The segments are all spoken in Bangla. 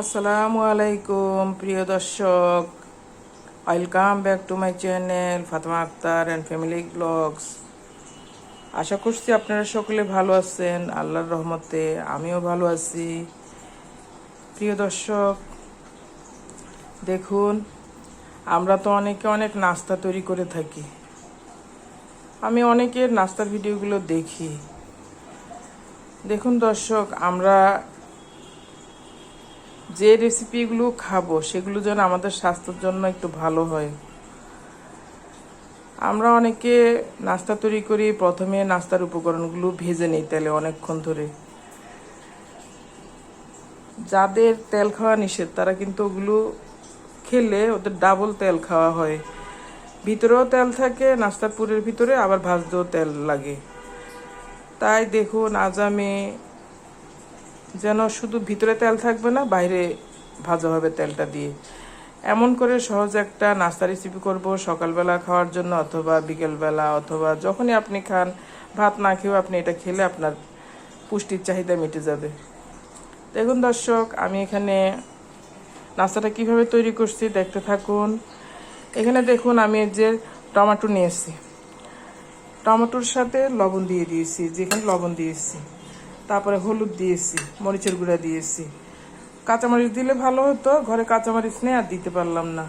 আসসালামু আলাইকুম, প্রিয় দর্শক। Welcome back to my channel Fatema Akter and family vlogs আশা করছি আপনারা সকলে ভালো আছেন, আল্লাহর রহমতে আমিও ভালো আছি। প্রিয় দর্শক, দেখুন, আমরা তো অনেকে অনেক নাস্তা তৈরি করে থাকি। আমি অনেকের নাস্তার ভিডিওগুলো দেখি। দেখুন দর্শক, আমরা যে রেসিপিগুলো খাব, সেগুলো যেন আমাদের স্বাস্থ্যের জন্য একটু ভালো হয়। আমরা অনেকে নাস্তা তৈরি করি, প্রথমে নাস্তার উপকরণগুলো ভেজে নিই তেলে অনেকক্ষণ ধরে। যাদের তেল খাওয়া নিষেধ, তারা কিন্তু ওগুলো খেলে ওদের ডাবল তেল খাওয়া হয়। ভিতরেও তেল থাকে, নাস্তার পুরের ভিতরে আবার ভাজতেও তেল লাগে। তাই দেখুন, আজ আমি যেন শুধু ভিতরে তেল থাকবে না, বাইরে ভাজা হবে তেলটা দিয়ে। এমন করে সহজ একটা নাস্তা রেসিপি করব সকালবেলা খাওয়ার জন্য অথবা বিকেলবেলা, অথবা যখনই আপনি খান, ভাত না খেয়েও আপনি এটা খেলে আপনার পুষ্টির চাহিদা মিটে যাবে। দেখুন দর্শক, আমি এখানে নাস্তাটা কীভাবে তৈরি করছি দেখতে থাকুন। এখানে দেখুন আমি যে টমেটো নিয়েছি টমেটোর সাথে লবণ দিয়ে দিয়েছি, যেখানে লবণ দিয়েছি। তারপরে হলুদ দিয়েছি, মরিচের গুঁড়া দিয়েছি। কাঁচামরিচ দিলে ভালো হতো, ঘরে কাঁচামরিচ নেই, আর দিতে পারলাম না।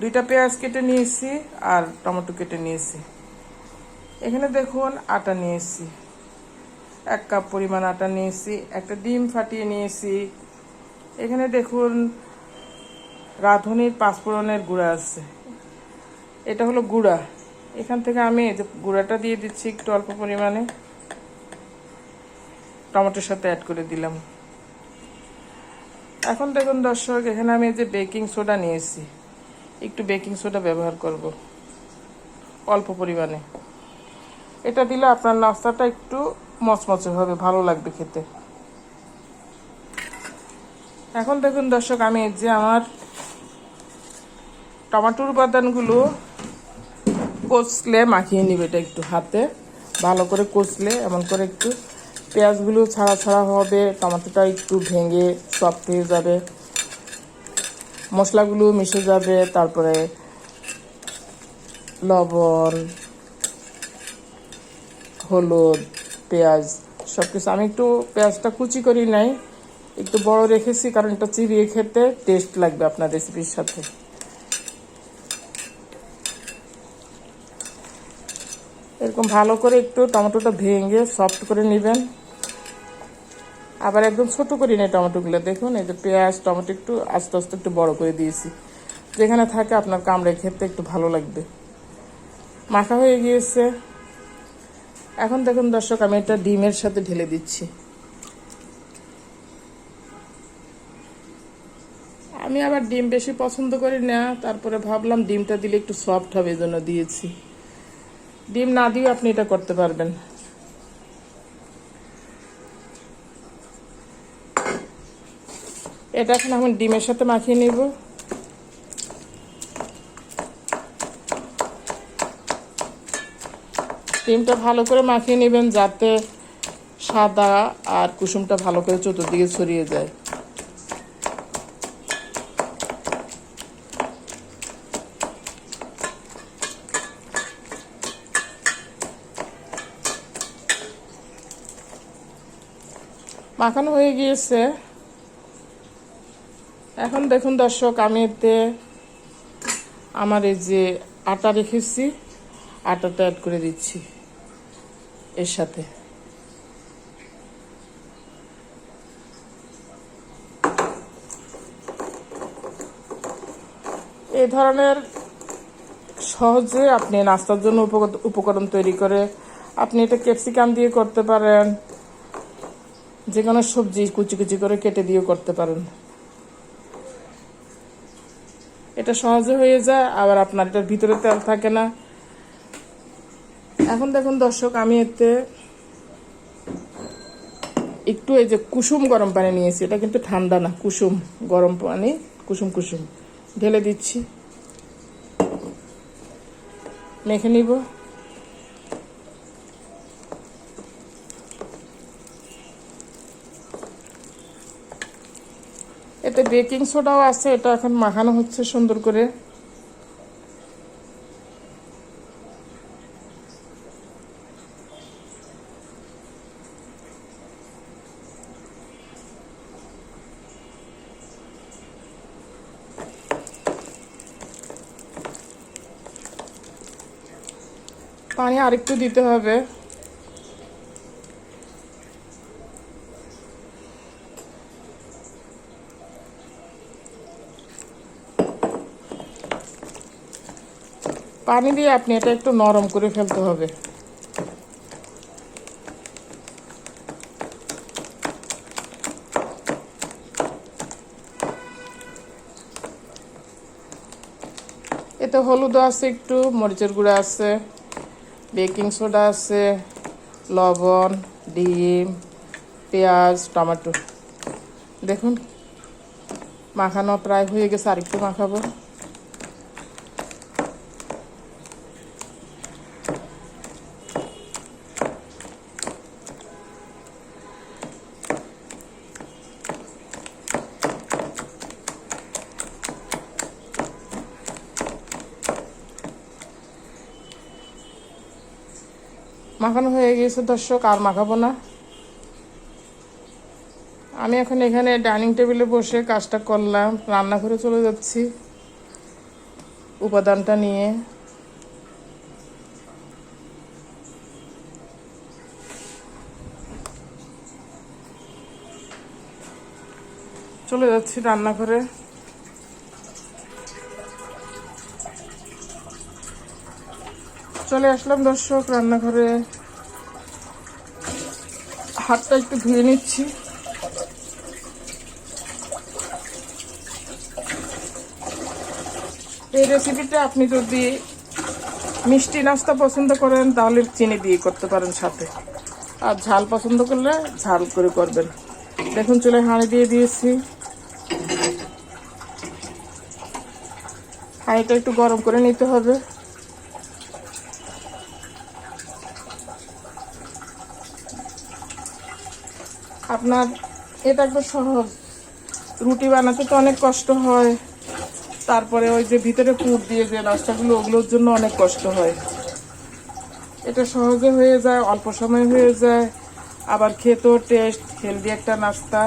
দুইটা পেঁয়াজ কেটে নিয়েছি আর টমেটো কেটে নিয়েছি। এখানে দেখুন আটা নিয়েছি। এক কাপ পরিমাণ আটা নিয়েছি, একটা ডিম ফাটিয়ে নিয়েছি। এখানে দেখুন রাঁধুনির পাঁচফোড়নের গুঁড়া আছে। এটা হলো গুঁড়া। এখান থেকে আমি গুঁড়াটা দিয়ে দিচ্ছি একটু অল্প পরিমাণে। টমেটোর সাথে অ্যাড করে দিলাম। এখন দেখুন দর্শক, এখানে আমি যে বেকিং সোডা নিয়েছি। একটু বেকিং সোডা ব্যবহার করব, অল্প পরিমাণে। এটা দিলে আপনার নাস্তাটা একটু মচমচে হবে, ভালো লাগবে খেতে। এখন দেখুন দর্শক, আমি যে আমার টমাটোর উপাদানগুলো কষলে মাখিয়ে নিবে এটা একটু হাতে। ভালো করে কষলে এমন করে একটু পেঁয়াজগুলো ছাড়া ছাড়া হবে, টমেটোটা একটু ভেঙে সফট হয়ে যাবে। মশলাগুলো মিশে যাবে, তারপরে লবণ, হলুদ, পেঁয়াজ সব কিছু আমি একটু পেঁয়াজটা কুচি করি নাই, একটু বড় রেখেছি কারণ এটা চিবিয়ে খেতে টেস্ট লাগবে আপনার রেসিপির সাথে। এরকম ভালো করে একটু টমেটোটা ভেঙে সফট করে নেবেন। আবার একদম ছোট করি না টমেটোগুলো। দেখুন, এই যে পেঁয়াজ, টমেটো একটু আস্তে আস্তে একটু বড় করে দিয়েছি। যেখানে থাকে আপনার কামড়ে খেতে একটু ভালো লাগবে। মাখা হয়ে গিয়েছে। এখন দেখুন দর্শক, আমি এটা ডিমের সাথে ঢেলে দিচ্ছি। আমি আবার ডিম বেশি পছন্দ করি না, তারপরে ভাবলাম ডিমটা দিলে একটু সফট হবে জন্য দিয়েছি। ডিম না দিয়েও আপনি এটা করতে পারবেন। এটা এখন আমি ডিমের সাথে মাখিয়ে নিব। ডিমটা ভালো করে মাখিয়ে নেবেন যাতে সাদা আর কুসুমটা ভালো করে চতুর্দিকে ছড়িয়ে যায়। মাখানো হয়ে গিয়েছে। এখন দেখুন দর্শক, আমি এতে আমার এই যে আটা রেখেছি, আটাটা অ্যাড করে দিচ্ছি এর সাথে। এই ধরনের সহজে আপনি নাস্তার জন্য উপকর- উপকরণ তৈরি করে আপনি এটা ক্যাপসিকাম দিয়ে করতে পারেন যে কোনো সবজি কুচি কুচি করে কেটে দিয়েও করতে পারেন। এটা সহজে হয়ে যায়, আবার আপনার এটার ভিতরে তেল থাকে না। এখন দেখুন দর্শক, আমি এতে একটু এই যে কুসুম গরম পানি নিয়েছি, এটা কিন্তু ঠান্ডা না, কুসুম গরম পানি, কুসুম কুসুম। ঢেলে দিচ্ছি। মেখে নিব এতে বেকিং সোডাও আছে এটা এখন মাখানো হচ্ছে সুন্দর করে। পানি আরেকটু দিতে হবে। পানি দিয়ে আপনি এটা একটু নরম করে ফেলতে হবে। এতে হলুদ আছে, একটু মরিচের গুঁড়া আছে, বেকিং সোডা আছে, লবণ, ডিম, পেঁয়াজ, টমেটো। দেখুন, মাখানো প্রায় হয়ে গেছে, আরেকটু মাখাবো। গেছে দর্শক, আর মাখাবো না। আমি এখন এখানে ডাইনিং টেবিলে বসে কাজটা করলাম, রান্নাঘরে চলে যাচ্ছি। উপাদানটা নিয়ে। চলে যাচ্ছি রান্নাঘরে। চলে আসলাম দর্শক রান্নাঘরে। হাতটা একটু ধুয়ে নিচ্ছি। এই রেসিপিটা আপনি যদি মিষ্টি নাস্তা পছন্দ করেন, তাহলে চিনি দিয়ে করতে পারেন সাথে। আর ঝাল পছন্দ করলে ঝাল করে করবেন। দেখুন চলে হাঁড়ি দিয়ে দিয়েছি। হাঁড়িটা একটু গরম করে নিতে হবে। আপনার, এটা একটা সহজ। রুটি বানাতে তো অনেক কষ্ট হয়। তারপরে ওই যে ভিতরে পুর দিয়ে যে নাস্তাগুলো ওগুলোর জন্য অনেক কষ্ট হয়। এটা সহজে হয়ে যায়, অল্প সময় হয়ে যায়। আবার খেতেও টেস্ট হেলদি একটা নাস্তা।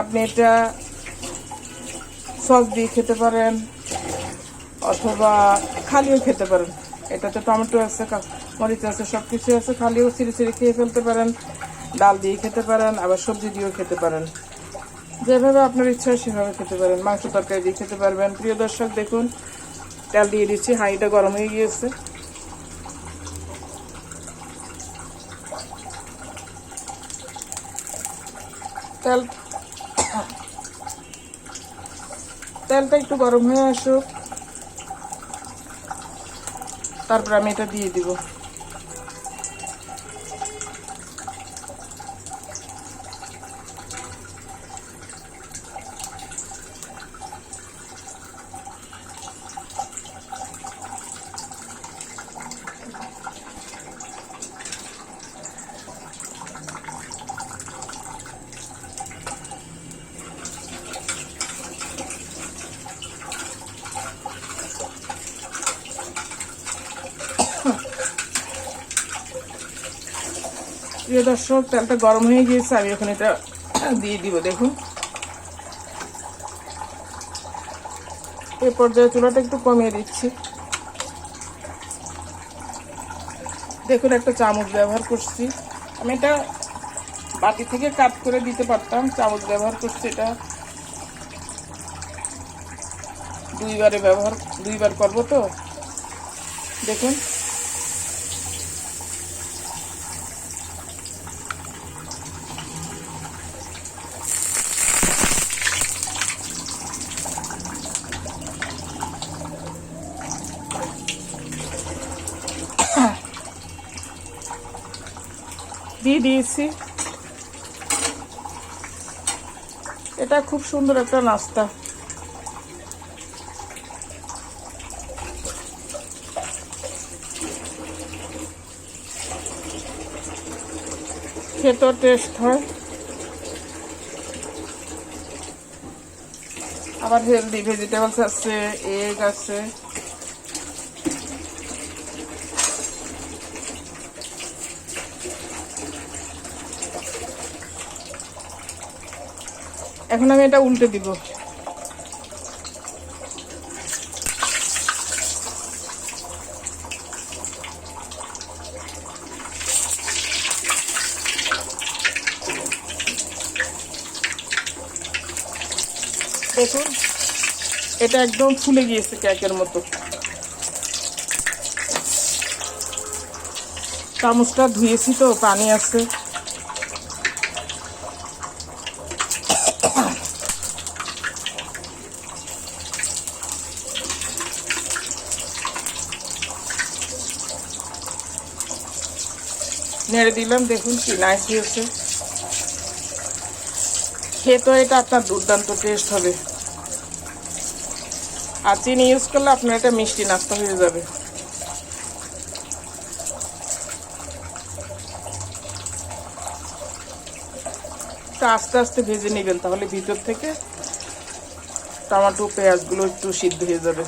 আপনি এটা সস দিয়ে খেতে পারেন, অথবা খালিও খেতে পারেন। এটাতে টমেটো আছে মরিচ আছে সব কিছু আছে, খালিও সিঁড়ি সিঁড়ি খেয়ে ফেলতে পারেন। ডাল দিয়ে খেতে পারেন, আবার সবজি দিয়েও খেতে পারেন। যেভাবে আপনার ইচ্ছা সেভাবে খেতে পারেন। মাংস তরকারি দিয়ে খেতে পারবেন। প্রিয় দর্শক, দেখুন তেল দিয়ে দিচ্ছি। হাঁড়িটা গরম হয়ে গিয়েছে। তেল, তেলটা একটু গরম হয়ে আসুক। তারপর আমি এটা দিয়ে দিব। প্রিয় দর্শক, তেলটা গরম হয়ে গিয়েছে, আমি এখন এটা দিয়ে দিব, দেখুন। এই পর্যায়ে চুলাটা একটু কমিয়ে দিচ্ছি। দেখুন, একটা চামচ ব্যবহার করছি। আমি এটা বাটি থেকে কাট করে দিতে পারতাম, চামচ ব্যবহার করছি এটা। দুইবারে ব্যবহার, দুইবার করব তো? দেখুন। দিয়ে দিয়েছি। এটা খুব সুন্দর একটা নাস্তা। খেতেও টেস্ট হয়। আবার হেলদি ভেজিটেবলস আছে এগ আছে। এখন আমি এটা উল্টে দিব। দেখুন, এটা একদম ফুলে গিয়েছে ক্যাকের মতো। চামচটা ধুয়েছি তো, পানি আছে। নেড়ে দিলাম, দেখুন কি নাইস হয়েছে। খেয়ে তো এটা আপনার দুর্দান্ত টেস্ট হবে। আর চিনি ইউজ করলে আপনার এটা মিষ্টি নাস্তা হয়ে যাবে। আস্তে আস্তে ভেজে নেবেন, তাহলে ভিতর থেকে টমেটো, পেঁয়াজগুলো একটু সিদ্ধ হয়ে যাবে।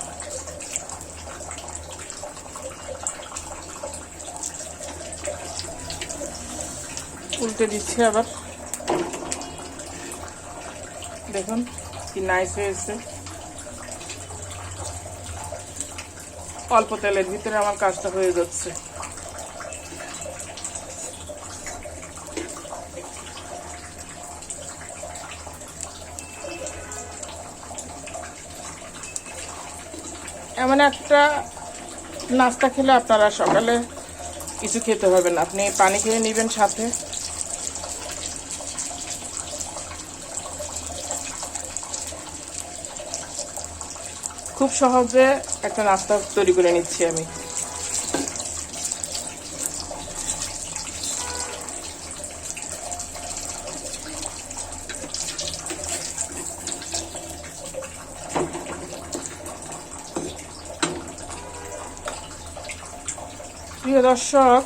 উল্টে দিচ্ছি আবার। দেখুন কি নাইস হয়েছে। অল্প তেলের ভিতরে আমার কাজটা হয়ে যাচ্ছে। এমন একটা নাস্তা খেলে আপনারা সকালে কিছু খেতে হবে না। আপনি পানি খেয়ে নেবেন সাথে। খুব সহজে একটা নাস্তা তৈরি করে নিচ্ছি আমি। প্রিয় দর্শক,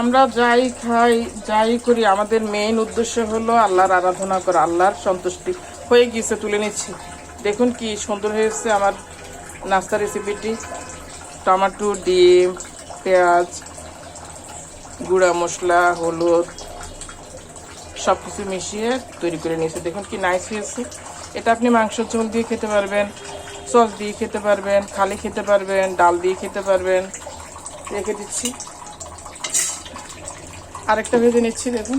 আমরা যাই খাই, যাই করি, আমাদের মেইন উদ্দেশ্য হলো আল্লাহর আরাধনা করা, আল্লাহর সন্তুষ্টি। হয়ে গিয়েছে, তুলে নিচ্ছি। দেখুন কি সুন্দর হয়েছে আমার নাস্তা রেসিপিটি টমাটো, ডিম, পেঁয়াজ, গুঁড়া মশলা, হলুদ সব কিছু মিশিয়ে তৈরি করে নিয়েছে। দেখুন কি নাইস হয়েছে। এটা আপনি মাংসের ঝোল দিয়ে খেতে পারবেন, সস দিয়ে খেতে পারবেন খালি খেতে পারবেন, ডাল দিয়ে খেতে পারবেন। রেখে দিচ্ছি। আরেকটা ভেজে নিচ্ছি, দেখুন।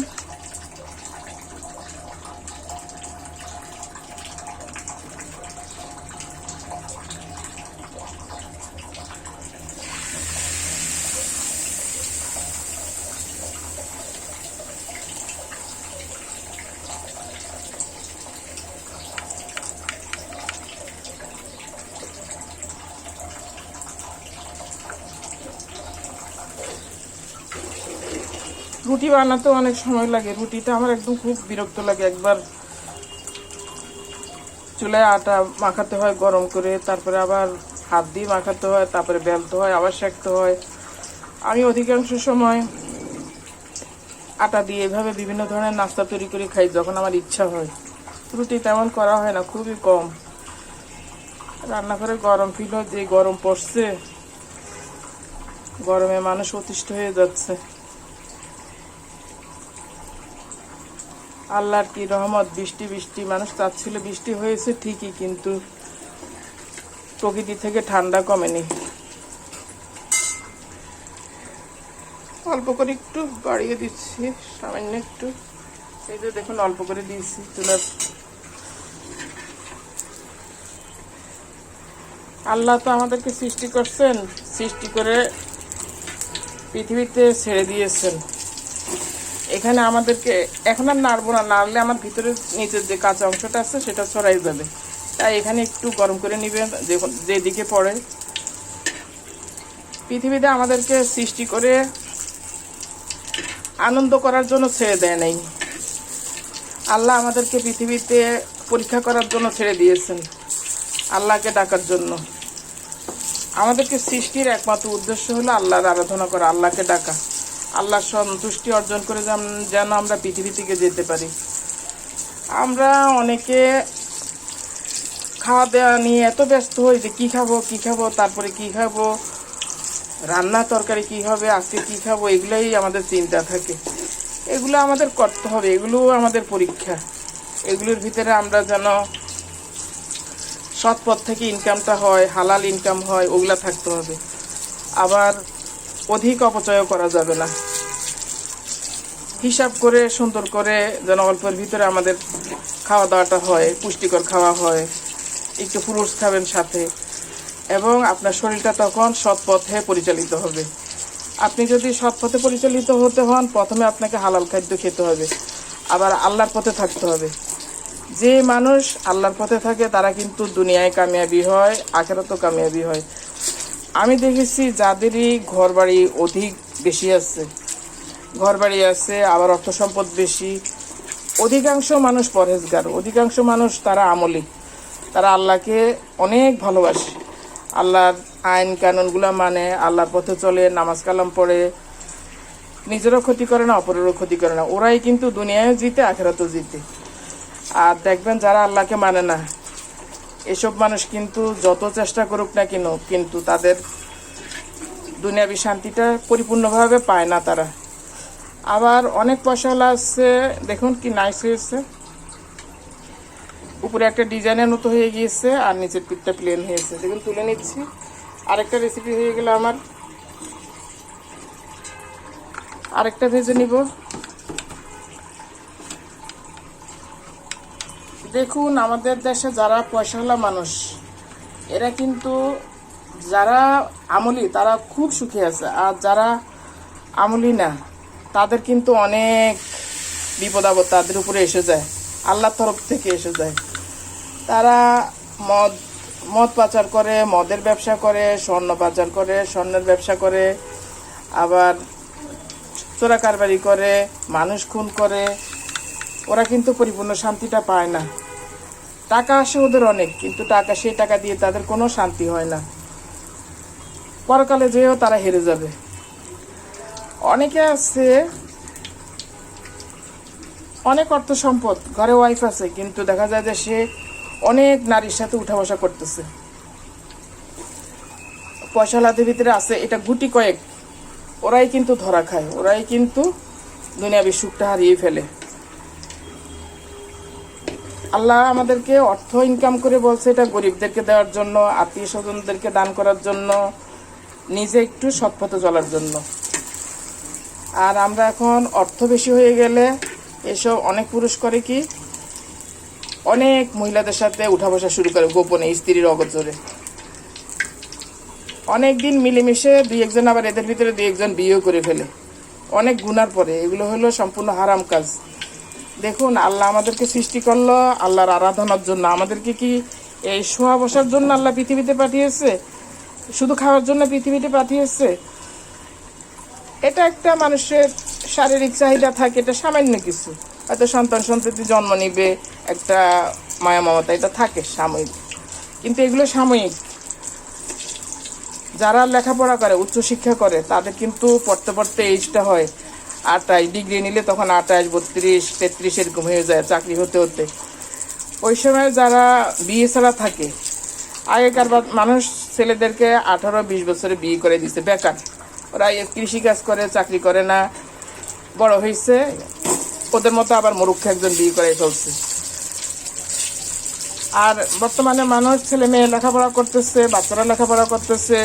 বানাতে অনেক সময় লাগে। রুটিটা আমার একদম খুব বিরক্ত লাগে। একবার চুলায় আটা মাখাতে হয় গরম করে, তারপরে আবার হাত দিয়ে মাখাতে হয়, তারপরে বেলতে হয়, আবার সেঁকতে হয়। আমি অধিকাংশ সময় আটা দিয়ে এভাবে বিভিন্ন ধরনের নাস্তা তৈরি করে খাই যখন আমার ইচ্ছা হয়। রুটি তেমন করা হয় না, খুবই কম। রান্নাঘরে গরম ফিল হয়, যে গরম পড়ছে, গরমে মানুষ অতিষ্ঠ হয়ে যাচ্ছে। আল্লাহর কি রহমত, বৃষ্টি বৃষ্টি, মানুষ চাচ্ছিল বৃষ্টি হয়েছে ঠিকই, কিন্তু প্রকৃতি থেকে ঠান্ডা কমেনি। অল্প করে একটু বাড়িয়ে দিচ্ছি, সামান্য একটু। এই যে দেখুন, অল্প করে দিয়েছি চুলার। আল্লাহ তো আমাদেরকে সৃষ্টি করছেন, সৃষ্টি করে পৃথিবীতে ছেড়ে দিয়েছেন। এখানে আমাদেরকে, এখন আর নাড়বো না, নাড়লে আমার ভিতরে নিচের যে কাঁচা অংশটা আছে সেটা ছড়াই যাবে। তাই এখানে একটু গরম করে নিবেন যেদিকে পড়ে। পৃথিবীতে আমাদেরকে সৃষ্টি করে আনন্দ করার জন্য ছেড়ে দেয় নাই। আল্লাহ আমাদেরকে পৃথিবীতে পরীক্ষা করার জন্য ছেড়ে দিয়েছেন, আল্লাহকে ডাকার জন্য। আমাদেরকে সৃষ্টির একমাত্র উদ্দেশ্য হলো আল্লাহর আরাধনা করা, আল্লাহকে ডাকা। আল্লাহর সন্তুষ্টি অর্জন করে যেন- আমরা পৃথিবী থেকে যেতে পারি। আমরা অনেকে খাওয়া দাওয়া নিয়ে এত ব্যস্ত হই যে কী খাব কী খাব, তারপরে কী খাব, রান্না তরকারি কী হবে, আজকে কী খাব, এগুলোই আমাদের চিন্তা থাকে। এগুলো আমাদের করতে হবে, এগুলো আমাদের পরীক্ষা। এগুলোর ভিতরে আমরা যেন সৎপথ থেকে ইনকামটা হয়, হালাল ইনকাম হয়, ওগুলা থাকতে হবে। আবার অধিক অপচয় করা যাবে না। হিসাব করে, সুন্দর করে যেন অল্পের ভিতরে আমাদের খাওয়া দাওয়াটা হয়, পুষ্টিকর খাওয়া হয়, একটু ফ্রুটস খাবেন সাথে। এবং আপনার শরীরটা তখন সৎ পথে পরিচালিত হবে। আপনি যদি সৎ পথে পরিচালিত হতে হন, প্রথমে আপনাকে হালাল খাদ্য খেতে হবে। আবার আল্লাহর পথে থাকতে হবে। যে মানুষ আল্লাহর পথে থাকে, তারা কিন্তু দুনিয়ায় কামিয়াবি হয়, আখেরাতেও কামিয়াবি হয়। আমি দেখেছি যাদেরই ঘর বাড়ি অধিক বেশি আছে। ঘর বাড়ি আছে, আবার অর্থ সম্পদ বেশি। অধিকাংশ মানুষ পরহেজগার। অধিকাংশ মানুষ তারা আমলি। তারা আল্লাহকে অনেক ভালোবাসে। আল্লাহর আইন কানুনগুলো মানে আল্লাহর পথে চলে, নামাজ কালাম পড়ে। নিজেরও ক্ষতি করে না, অপরেরও ক্ষতি করে না। ওরাই কিন্তু দুনিয়ায় জিতে, আখেরাতেও জিতে। আর দেখবেন যারা আল্লাহকে মানে না এসব মানুষ কিন্তু যত চেষ্টা করুক না কেন, কিন্তু তাদের দুনিয়াবি শান্তিটা পরিপূর্ণভাবে পায় না তারা। আবার অনেক পয়সাওয়ালা আছে, দেখুন কি নাইস হয়েছে। উপরে একটা ডিজাইনের মতো হয়ে গিয়েছে, আর নিচের পিঠটা প্লেন হয়েছে। দেখুন, তুলে নিচ্ছি। আরেকটা রেসিপি হয়ে গেল আমার। আরেকটা ভেজে নিব। দেখুন, আমাদের দেশে যারা পয়সাওয়ালা মানুষ, এরা কিন্তু যারা আমলি, তারা খুব সুখী আছে। আর যারা আমলি না, তাদের কিন্তু অনেক বিপদ আপদ তাদের উপরে এসে যায়। আল্লাহর তরফ থেকে এসে যায়। তারা মদ মদ পাচার করে, মদের ব্যবসা করে, স্বর্ণ পাচার করে, স্বর্ণের ব্যবসা করে, আবার চোরা কারবারি করে, মানুষ খুন করে। ওরা কিন্তু পরিপূর্ণ শান্তিটা পায় না। টাকা আসে ওদের অনেক, কিন্তু টাকা, সেই টাকা দিয়ে তাদের কোনো শান্তি হয় না। পরকালে যেও তারা হেরে যাবে। অনেকে আছে, অনেক অর্থ সম্পদ, ঘরে ওয়াইফ আছে, কিন্তু দেখা যায় যে সে অনেক নারীর সাথে উঠা বসা করতেছে। পয়সা লাদের ভিতরে আছে, এটা গুটি কয়েক, ওরাই কিন্তু ধরা খায়, ওরাই কিন্তু দুনিয়াবি সুখটা হারিয়ে ফেলে। আল্লাহ আমাদেরকে অর্থ ইনকাম করে বলছে এটা গরিবদেরকে দেওয়ার জন্য, আত্মীয় স্বজনদেরকে দান করার জন্য, নিজে একটু সৎপথে চলার জন্য। আর আমরা এখন অর্থ বেশি হয়ে গেলে এসব অনেক পুরুষ করে কি? অনেক মহিলাদের সাথে উঠা বসা শুরু করে গোপনে, স্ত্রীর অগোচরে। অনেক দিন মিলেমিশে দুই একজন আবার এদের ভিতরে দুই একজন বিয়েও করে ফেলে। অনেক গুনার পরে, এগুলো হলো সম্পূর্ণ হারাম কাজ। দেখুন, আল্লাহ আমাদেরকে সৃষ্টি করল, আল্লাহর আরাধনার জন্য। আমাদেরকে কি এই শোয়া বসার জন্য আল্লাহ পৃথিবীতে পাঠিয়েছে? শুধু খাওয়ার জন্য পৃথিবীতে পাঠিয়েছে? এটা একটা মানুষের শারীরিক চাহিদা থাকে, এটা সামান্য কিছু। হয়তো সন্তান সন্ততি জন্ম নিবে, একটা মায়া মমতা, এটা থাকে সাময়িক। কিন্তু এগুলো সাময়িক। যারা লেখাপড়া করে, উচ্চশিক্ষা করে, তাদের কিন্তু পড়তে পড়তে এইজটা হয়। আটাইশ ডিগ্রি নিলে তখন আটাইশ বত্রিশ, তেত্রিশ এরকম হয়ে যায় চাকরি হতে হতে। ওই সময় যারা বিয়ে ছাড়া থাকে, আগেকার মানুষ ছেলেদেরকে আঠারো, বিশ বছরে বিয়ে করে দিছে, বেকার। ওরা কৃষিকাজ করে, চাকরি করে না। বড় হয়েছে ওদের মতো আবার মরুক্ষ একজন বিয়ে করে ফেলছে। আর বর্তমানে মানুষ ছেলে মেয়ে লেখাপড়া করতেছে, বাচ্চারা লেখাপড়া করতেছে,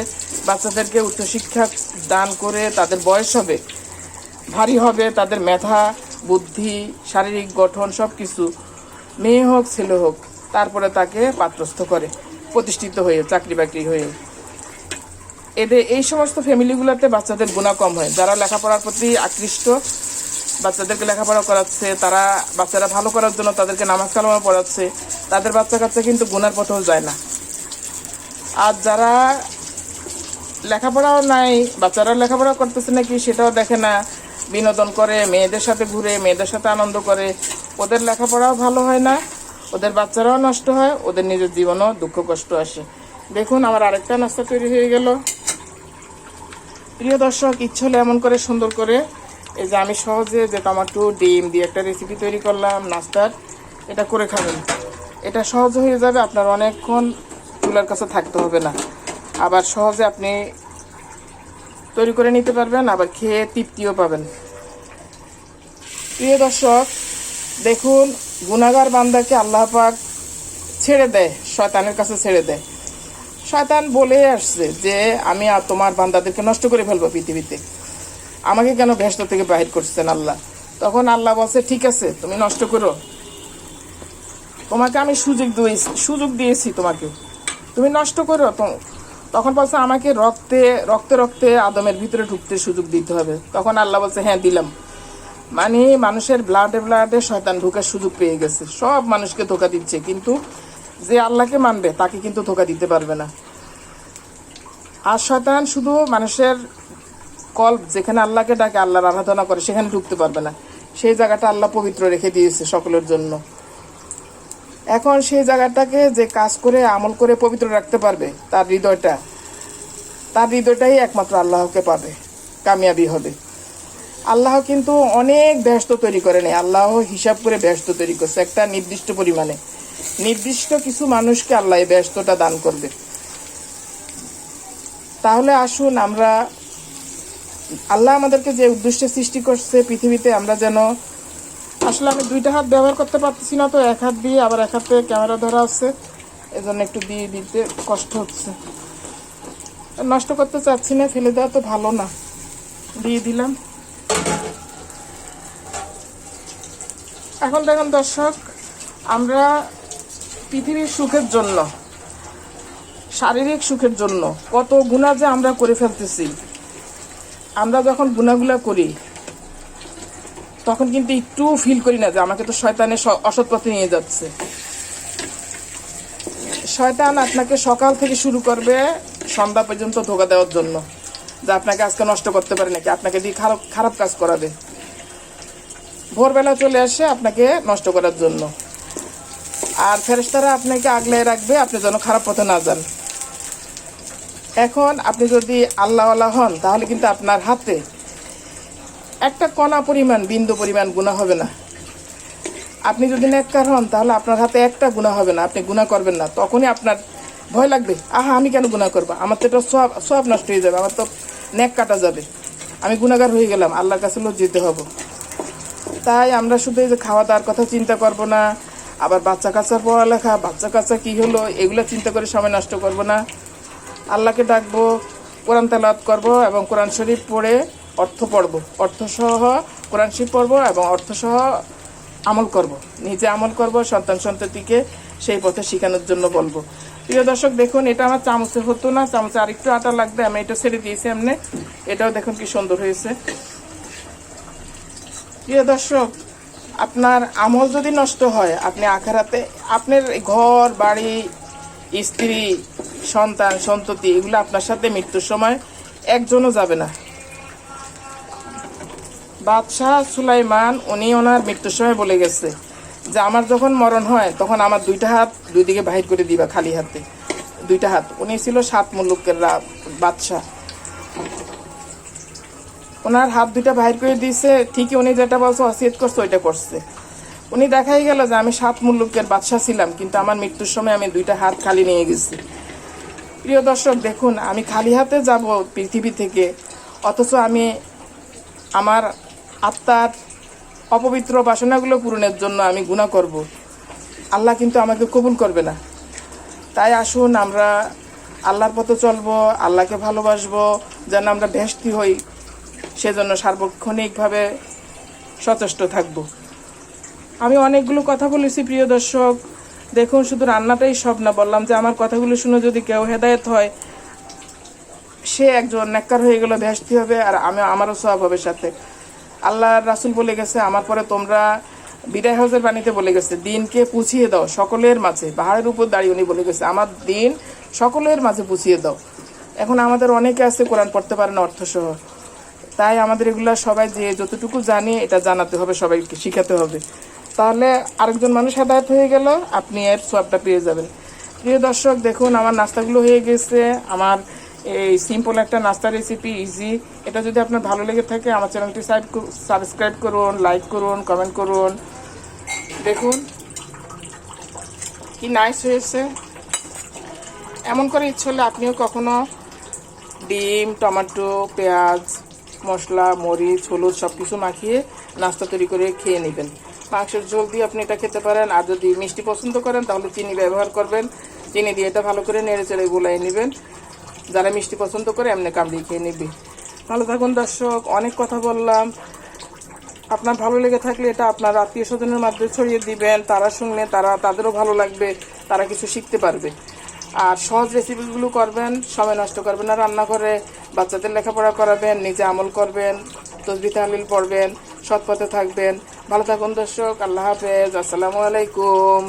বাচ্চাদেরকে উচ্চশিক্ষা দান করে তাদের বয়স হবে। ভারী হবে, তাদের মেধা, বুদ্ধি, শারীরিক গঠন সব কিছু মেয়ে হোক, ছেলে হোক, তারপরে তাকে পাত্রস্থ করে, প্রতিষ্ঠিত হয়ে চাকরি বাকরি হয়ে। এদের, এই সমস্ত ফ্যামিলিগুলোতে বাচ্চাদের গুণা কম হয়। যারা লেখাপড়ার প্রতি আকৃষ্ট, বাচ্চাদেরকে লেখাপড়া করাচ্ছে, তারা বাচ্চারা ভালো করার জন্য তাদেরকে নামাজ কালামা পড়াচ্ছে, তাদের বাচ্চা কাচ্চা কিন্তু গুনার পথেও যায় না। আর যারা লেখাপড়াও নাই, বাচ্চারা লেখাপড়া করতেছে নাকি সেটাও দেখে না বিনোদন করে, মেয়েদের সাথে ঘুরে, মেয়েদের সাথে আনন্দ করে। ওদের লেখাপড়াও ভালো হয় না, ওদের বাচ্চারাও নষ্ট হয়, ওদের নিজের জীবনও দুঃখ, কষ্ট আসে। দেখুন, আমার আরেকটা নাস্তা তৈরি হয়ে গেল। প্রিয় দর্শক, ইচ্ছে হলে এমন করে সুন্দর করে, এই যে আমি সহজে যে টমাটো, ডিম দিয়ে একটা রেসিপি তৈরি করলাম, নাস্তার, এটা করে খাবেন। এটা সহজ হয়ে যাবে, আপনার অনেকক্ষণ চুলার কাছে থাকতে হবে না। আবার সহজে আপনি তৈরি করে নিতে পারবেন, আবার খেয়ে তৃপ্তিও পাবেন। প্রিয় দর্শক, দেখুন গুনাগার বান্দাকে আল্লাহ পাক ছেড়ে দেয়, শয়তানের কাছে ছেড়ে দেয়। শয়তান বলে আসছে যে, আমি আর তোমার বান্দাদেরকে নষ্ট করে ফেলব পৃথিবীতে। আমাকে কেন ভেস্ত থেকে বাহির করছেন আল্লাহ? তখন আল্লাহ বলছে, ঠিক আছে, তুমি নষ্ট করো। তোমাকে আমি সুযোগ দিয়েছি সুযোগ দিয়েছি তোমাকে। তুমি নষ্ট করো তখন বলছে, আমাকে রক্তে রক্তে রক্তে আদমের ভিতরে ঢুকতে সুযোগ দিতে হবে। তখন আল্লাহ বলছে হ্যাঁ দিলাম। মানে মানুষের ব্লাডে ব্লাডে শয়তান ঢোকার সুযোগ পেয়ে গেছে। সব মানুষকে ধোকা দিচ্ছে, কিন্তু যে আল্লাহকে মানবে, তাকে কিন্তু ধোকা দিতে পারবে না। আর শয়তান শুধু মানুষের কল যেখানে আল্লাহকে ডাকে, আল্লাহর আরাধনা করে, সেখানে ঢুকতে পারবে না। সেই জায়গাটা আল্লাহ পবিত্র রেখে দিয়েছে সকলের জন্য। এখন সেই জায়গাটাকে যে কাজ করে, আমল করে পবিত্র রাখতে পারবে, তার হৃদয়টা, তার হৃদয়টাই একমাত্র আল্লাহকে পাবে, কামিয়াবি হবে। আল্লাহ কিন্তু অনেক ব্যস্ত তৈরি করে নেই। আল্লাহ হিসাব করে ব্যস্ত তৈরি করছে একটা নির্দিষ্ট পরিমাণে। নির্দিষ্ট কিছু মানুষকে আল্লাহ ব্যস্তটা দান করবে। তাহলে আসুন আমরা, আল্লাহ আমাদেরকে যে উদ্দেশ্যে সৃষ্টি করছে পৃথিবীতে, আমরা যেন আসলে আমি দুইটা হাত ব্যবহার করতে পারতেছি না তো, এক হাত দিয়ে আবার এক হাতে ক্যামেরা ধরা আছে এজন্য একটু দিয়ে দিতে কষ্ট হচ্ছে। নষ্ট করতে চাচ্ছি না, ফেলে দেওয়া তো ভালো না। দিয়ে দিলাম। এখন দেখুন দর্শক, আমরা পৃথিবীর সুখের জন্য, শারীরিক সুখের জন্য কত গুণা যে আমরা করে ফেলতেছি। আমরা যখন গুণাগুলা করি তখন কিন্তু একটু ফিল করি না যে আমাকে তো শয়তানের স- অসৎ পথে নিয়ে যাচ্ছে। শয়তান আপনাকে সকাল থেকে শুরু করবে সন্ধ্যা পর্যন্ত ধোকা দেওয়ার জন্য। যে আপনাকে আজকে নষ্ট করতে পারে নাকি, আপনাকে দিয়ে খারাপ খারাপ কাজ করাবে। ভোরবেলা চলে আসে আপনাকে নষ্ট করার জন্য। আর ফেরেশতারা আপনাকে আগলে রাখবে, আপনি যেন খারাপ পথে না যান। এখন আপনি যদি আল্লাহওয়ালা হন, তাহলে কিন্তু আপনার হাতে একটা কণা পরিমাণ, বিন্দু পরিমাণ গুণা হবে না। আপনি যদি নেককার হন, তাহলে আপনার হাতে একটা গুণা হবে না। আপনি গুণা করবেন না। তখনই আপনার ভয় লাগবে, আহা, আমি কেন গুণা করব? আমার তো এটা সব সব নষ্ট হয়ে যাবে, আমার তো নেক কাটা যাবে। আমি গুণাগার হয়ে গেলাম, আল্লাহর কাছে লজ্জিত হব। তাই আমরা শুধু এই যে খাওয়া দাওয়ার কথা চিন্তা করব না, আবার বাচ্চা কাচ্চার পড়ালেখা, বাচ্চা কাচ্চা কী হলো, এগুলো চিন্তা করে সময় নষ্ট করব না। আল্লাহকে ডাকবো, কোরআন তেলাওয়াত করব এবং কোরআন শরীফ পড়ে অর্থ পর্ব অর্থসহ কোরআন শরীফ পড়ব এবং অর্থসহ আমল করব। নিজে আমল করব, সন্তান সন্ততিকে সেই পথে শেখানোর জন্য বলব। প্রিয় দর্শক, দেখুন, এটা আমার চামচে হতো না, চামচে আরেকটু আটা লাগবে, আমি এটা ছেড়ে দিয়েছি এমনি। এটাও দেখুন কি সুন্দর হয়েছে। প্রিয় দর্শক, আপনার আমল যদি নষ্ট হয়, আপনি আখারাতে আপনার ঘর, বাড়ি, স্ত্রী, সন্তান, সন্ততি, এগুলো আপনার সাথে মৃত্যুর সময় একজনও যাবে না। বাদশাহ সুলাইমান, উনি ওনার মৃত্যুর সময় বলে গেছে যে আমার যখন মরণ হয়, তখন আমার দুইটা হাত দুই দিকে বাহির করে দিবা, খালি হাতে। দুইটা হাত। উনি ছিল সাত মুল্লুকের রা- বাদশাহ। ওনার হাত দুইটা বাহির করে দিয়েছে ঠিকই উনি যেটা বলছে অসিয়ত করছে, ওইটা করছে। উনি দেখাই গেল যে আমি সাত মুল্লুকের বাদশাহ ছিলাম, কিন্তু আমার মৃত্যুর সময় আমি দুইটা হাত খালি নিয়ে গেছি। প্রিয় দর্শক, দেখুন, আমি খালি হাতে যাব পৃথিবী থেকে, অথচ আমি আমার আত্মার অপবিত্র বাসনাগুলো পূরণের জন্য আমি গুণা করব। আল্লাহ কিন্তু আমাকে কবুল করবে না। তাই আসুন আমরা আল্লাহর পথে চলবো, আল্লাহকে ভালোবাসবো, যেন আমরা ভেস্তি হই, সেজন্য সার্বক্ষণিকভাবে সচেষ্ট থাকব। আমি অনেকগুলো কথা বলেছি, প্রিয় দর্শক। দেখুন, শুধু রান্নাটাই সব না, বললাম যে আমার কথাগুলো শুনে যদি কেউ হেদায়েত হয়, সে একজন নেককার হয়ে গেল ভেস্তি হবে আর আমি, আমারও সব হবে সাথে। আল্লাহ রাসুল বলে গেছে, আমার পরে তোমরা বিদায় হজের পানিতে বলে গেছে, দিনকে পুছিয়ে দাও সকলের মাঝে। পাহাড়ের উপর দাঁড়িয়ে উনি বলে গেছে, আমার দিন সকলের মাঝে পুছিয়ে দাও। এখন আমাদের অনেকে আছে, কোরআন পড়তে পারে না অর্থসহ। তাই আমাদের এগুলো সবাই যে যতটুকু জানি, এটা জানাতে হবে, সবাইকে শিখাতে হবে। তাহলে আরেকজন মানুষ হেদায়ত হয়ে গেল, আপনি এর সবটা পেয়ে যাবেন। প্রিয় দর্শক, দেখুন, আমার নাস্তাগুলো হয়ে গেছে, আমার এই সিম্পল একটা নাস্তা রেসিপি ইজি এটা যদি আপনার ভালো লেগে থাকে, আমার চ্যানেলটি সাবস্ক্রাইব করুন লাইক করুন কমেন্ট করুন। দেখুন কি নাইস হয়েছে। এমন করে ইচ্ছে হলে আপনিও কখনো ডিম, টমেটো, পেঁয়াজ, মশলা, মরিচ, হলুদ সব কিছু মাখিয়ে নাস্তা তৈরি করে খেয়ে নেবেন। মাংসের ঝোল দিয়ে আপনি এটা খেতে পারেন, আর যদি মিষ্টি পছন্দ করেন, তাহলে চিনি ব্যবহার করবেন। চিনি দিয়ে এটা ভালো করে নেড়ে চেড়ে গুলাই নেবেন। যারা মিষ্টি পছন্দ করে এমনি কামড়িয়ে খেয়ে নেবে। ভালো থাকুন দর্শক, অনেক কথা বললাম। আপনার ভালো লেগে থাকলে এটা আপনার আত্মীয় স্বজনের মাধ্যমে ছড়িয়ে দিবেন। তারা শুনলে তারা, তাদেরও ভালো লাগবে, তারা কিছু শিখতে পারবে। আর সহজ রেসিপিগুলো করবেন, সময় নষ্ট করবেন না রান্না করে বাচ্চাদের লেখাপড়া করাবেন, নিজে আমল করবেন, তসবি তাহলিল পড়বেন সৎ পথে থাকবেন। ভালো থাকুন দর্শক, আল্লাহ হাফেজ, আসসালামু আলাইকুম।